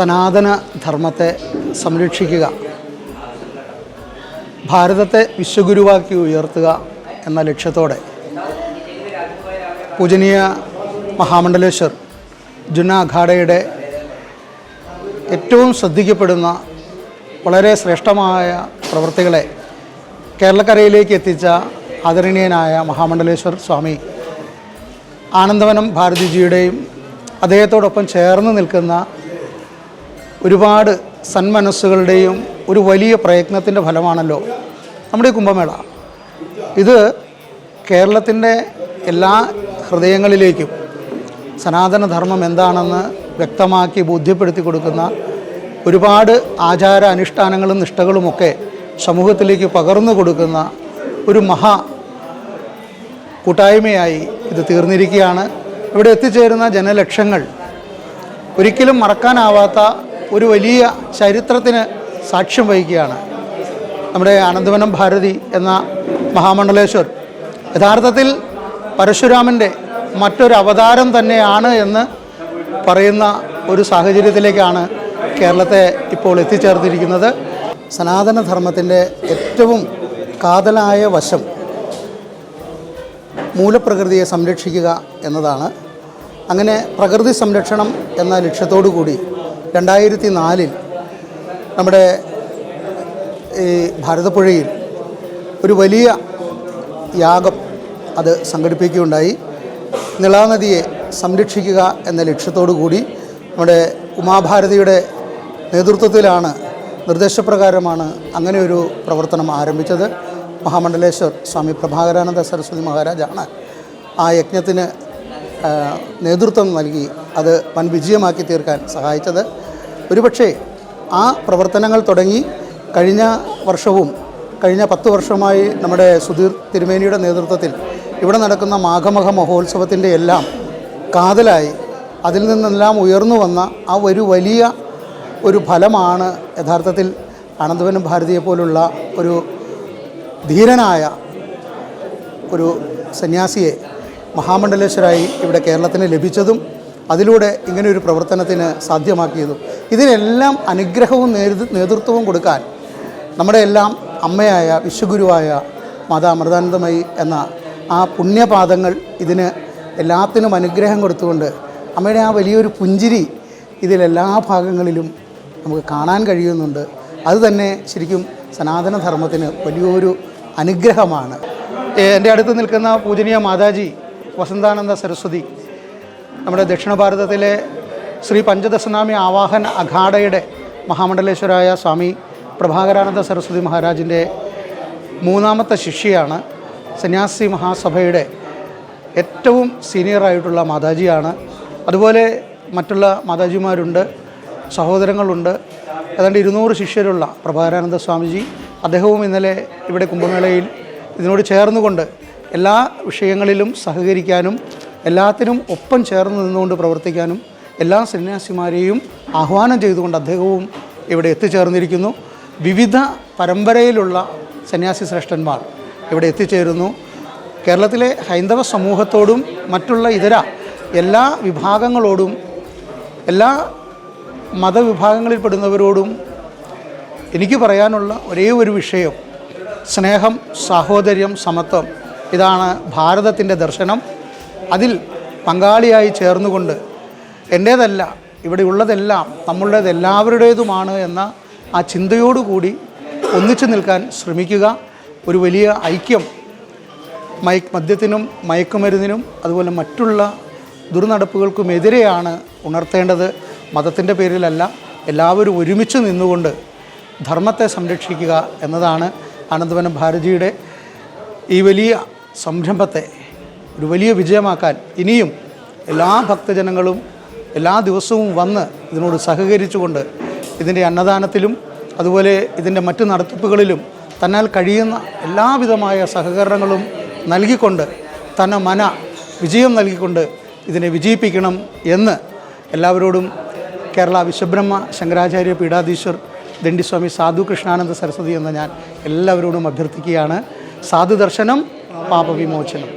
സനാതന ധർമ്മത്തെ സംരക്ഷിക്കുക. ഭാരതത്തെ വിശ്വഗുരുവാക്കി ഉയർത്തുക എന്ന ലക്ഷ്യത്തോടെ പൂജനീയ മഹാമണ്ഡലേശ്വർ ജുന അഖാഡയുടെ ഏറ്റവും ശ്രദ്ധിക്കപ്പെടുന്ന വളരെ ശ്രേഷ്ഠമായ പ്രവൃത്തികളെ കേരളക്കരയിലേക്ക് എത്തിച്ച ആദരണീയനായ മഹാമണ്ഡലേശ്വർ സ്വാമി ആനന്ദവനം ഭാരതിജിയുടെയും അദ്ദേഹത്തോടൊപ്പം ചേർന്ന് നിൽക്കുന്ന ഒരുപാട് സന്മനസ്സുകളുടെയും ഒരു വലിയ പ്രയത്നത്തിന്റെ ഫലമാണല്ലോ നമ്മുടെ ഈ കുംഭമേള. ഇത് കേരളത്തിന്റെ എല്ലാ ഹൃദയങ്ങളിലേക്കും സനാതനധർമ്മം എന്താണെന്ന് വ്യക്തമാക്കി ബോധ്യപ്പെടുത്തി കൊടുക്കുന്ന ഒരുപാട് ആചാര അനുഷ്ഠാനങ്ങളും നിഷ്ഠകളുമൊക്കെ സമൂഹത്തിലേക്ക് പകർന്നു കൊടുക്കുന്ന ഒരു മഹാ കൂട്ടായ്മയായി ഇത് തീർന്നിരിക്കുകയാണ്. ഇവിടെ എത്തിച്ചേരുന്ന ജനലക്ഷങ്ങൾ ഒരിക്കലും മറക്കാനാവാത്ത ഒരു വലിയ ചരിത്രത്തിന് സാക്ഷ്യം വഹിക്കുകയാണ് നമ്മുടെ ആനന്ദവനം ഭാരതി എന്ന മഹാമണ്ഡലേശ്വർ. യഥാർത്ഥത്തിൽ പരശുരാമന്റെ മറ്റൊരു അവതാരം തന്നെയാണ് എന്ന് പറയുന്ന ഒരു സാഹചര്യത്തിലേക്കാണ് കേരളത്തെ ഇപ്പോൾ എത്തിച്ചേർത്തിരിക്കുന്നത്. സനാതനധർമ്മത്തിന്റെ ഏറ്റവും കാതലായ വശം മൂലപ്രകൃതിയെ സംരക്ഷിക്കുക എന്നതാണ്. അങ്ങനെ പ്രകൃതി സംരക്ഷണം എന്ന ലക്ഷ്യത്തോടു കൂടി രണ്ടായിരത്തി നാലിൽ നമ്മുടെ ഈ ഭാരതപ്പുഴയിൽ ഒരു വലിയ യാഗം അത് സംഘടിപ്പിക്കുകയുണ്ടായി. നിളാനദിയെ സംരക്ഷിക്കുക എന്ന ലക്ഷ്യത്തോടു കൂടി നമ്മുടെ ഉമാഭാരതിയുടെ നേതൃത്വത്തിലാണ് നിർദ്ദേശപ്രകാരമാണ് അങ്ങനെ ഒരു പ്രവർത്തനം ആരംഭിച്ചത്. മഹാമണ്ഡലേശ്വർ സ്വാമി പ്രഭാകരാനന്ദ സരസ്വതി മഹാരാജാണ് ആ യജ്ഞത്തിന് നേതൃത്വം നൽകി അത് വൻ വിജയമാക്കി തീർക്കാൻ സഹായിച്ചത്. ഒരുപക്ഷെ ആ പ്രവർത്തനങ്ങൾ തുടങ്ങി കഴിഞ്ഞ വർഷവും കഴിഞ്ഞ പത്ത് വർഷമായി നമ്മുടെ സുധീർ തിരുമേനിയുടെ നേതൃത്വത്തിൽ ഇവിടെ നടക്കുന്ന മാഘമഹ മഹോത്സവത്തിന്റെ എല്ലാം കാതലായി അതിൽ നിന്നെല്ലാം ഉയർന്നു വന്ന ആ ഒരു വലിയ ഒരു ഫലമാണ് യഥാർത്ഥത്തിൽ ആനന്ദവനം ഭാരതിയെ പോലുള്ള ഒരു ധീരനായ ഒരു സന്യാസിയെ മഹാമണ്ഡലേശ്വരായി ഇവിടെ കേരളത്തിന് ലഭിച്ചതും അതിലൂടെ ഇങ്ങനെ ഒരു പ്രവർത്തനത്തിന് സാധ്യമാക്കിയതും ഇതിനെല്ലാം അനുഗ്രഹവും നേതൃത്വവും കൊടുക്കാൻ നമ്മുടെ എല്ലാം അമ്മയായ വിശ്വഗുരുവായ മാതാ അമൃതാനന്ദമയി എന്ന ആ പുണ്യപാദങ്ങൾ ഇതിന് എല്ലാത്തിനും അനുഗ്രഹം കൊടുത്തുകൊണ്ട് അമ്മയുടെ ആ വലിയൊരു പുഞ്ചിരി ഇതിലെല്ലാ ഭാഗങ്ങളിലും നമുക്ക് കാണാൻ കഴിയുന്നുണ്ട്. അതുതന്നെ ശരിക്കും സനാതനധർമ്മത്തിന് വലിയൊരു അനുഗ്രഹമാണ്. എന്റെ അടുത്ത് നിൽക്കുന്ന പൂജനീയ മാതാജി വസന്താനന്ദ സരസ്വതി നമ്മുടെ ദക്ഷിണ ഭാരതത്തിലെ ശ്രീ പഞ്ചദശനാമി ആവാഹൻ അഖാഡയുടെ മഹാമണ്ഡലേശ്വരായ സ്വാമി പ്രഭാകരാനന്ദ സരസ്വതി മഹാരാജിന്റെ മൂന്നാമത്തെ ശിഷ്യയാണ് സന്യാസി മഹാസഭയുടെ ഏറ്റവും സീനിയറായിട്ടുള്ള മാതാജിയാണ്. അതുപോലെ മറ്റുള്ള മാതാജിമാരുണ്ട് സഹോദരങ്ങളുണ്ട്. ഏതാണ്ട് ഇരുന്നൂറ് ശിഷ്യരുള്ള പ്രഭാകരാനന്ദ സ്വാമിജി അദ്ദേഹവും ഇന്നലെ ഇവിടെ കുംഭമേളയിൽ ഇതിനോട് ചേർന്നുകൊണ്ട് എല്ലാ വിഷയങ്ങളിലും സഹകരിക്കാനും എല്ലാത്തിനും ഒപ്പം ചേർന്ന് നിന്നുകൊണ്ട് പ്രവർത്തിക്കാനും എല്ലാ സന്യാസിമാരെയും ആഹ്വാനം ചെയ്തുകൊണ്ട് അദ്ദേഹവും ഇവിടെ എത്തിച്ചേർന്നിരിക്കുന്നു. വിവിധ പരമ്പരയിലുള്ള സന്യാസി ശ്രേഷ്ഠന്മാർ ഇവിടെ എത്തിച്ചേരുന്നു. കേരളത്തിലെ ഹൈന്ദവ സമൂഹത്തോടും മറ്റുള്ള ഇതര എല്ലാ വിഭാഗങ്ങളോടും എല്ലാ മതവിഭാഗങ്ങളിൽപ്പെടുന്നവരോടും എനിക്ക് പറയാനുള്ള ഒരേ ഒരു വിഷയം സ്നേഹം സാഹോദര്യം സമത്വം. ഇതാണ് ഭാരതത്തിന്റെ ദർശനം. അതിൽ പങ്കാളിയായി ചേർന്നുകൊണ്ട് എന്റേതല്ല ഇവിടെ ഉള്ളതെല്ലാം നമ്മളുടേത് എല്ലാവരുടേതുമാണ് എന്ന ആ ചിന്തയോടുകൂടി ഒന്നിച്ചു നിൽക്കാൻ ശ്രമിക്കുക. ഒരു വലിയ ഐക്യം മയക്ക് മദ്യത്തിനും മയക്കുമരുന്നിനും അതുപോലെ മറ്റുള്ള ദുർനടപ്പുകൾക്കുമെതിരെയാണ് ഉണർത്തേണ്ടത്. മതത്തിന്റെ പേരിലല്ല എല്ലാവരും ഒരുമിച്ച് നിന്നുകൊണ്ട് ധർമ്മത്തെ സംരക്ഷിക്കുക എന്നതാണ് ആനന്ദവനം ഭാരതിയുടെ ഈ വലിയ സംരംഭത്തെ ഒരു വലിയ വിജയമാക്കാൻ ഇനിയും എല്ലാ ഭക്തജനങ്ങളും എല്ലാ ദിവസവും വന്ന് ഇതിനോട് സഹകരിച്ചുകൊണ്ട് ഇതിന്റെ അന്നദാനത്തിലും അതുപോലെ ഇതിന്റെ മറ്റു നടത്തിപ്പുകളിലും തന്നാൽ കഴിയുന്ന എല്ലാവിധമായ സഹകരണങ്ങളും നൽകിക്കൊണ്ട് തന്നെ മന വിജയം നൽകിക്കൊണ്ട് ഇതിനെ വിജയിപ്പിക്കണം എന്ന് എല്ലാവരോടും കേരള വിശ്വബ്രഹ്മ ശങ്കരാചാര്യ പീഠാധീശ്വർ ദണ്ഡിസ്വാമി സാധു കൃഷ്ണാനന്ദ സരസ്വതി എന്ന ഞാൻ എല്ലാവരോടും അഭ്യർത്ഥിക്കുകയാണ്. സാധു ദർശനം പാപവിമോചനം.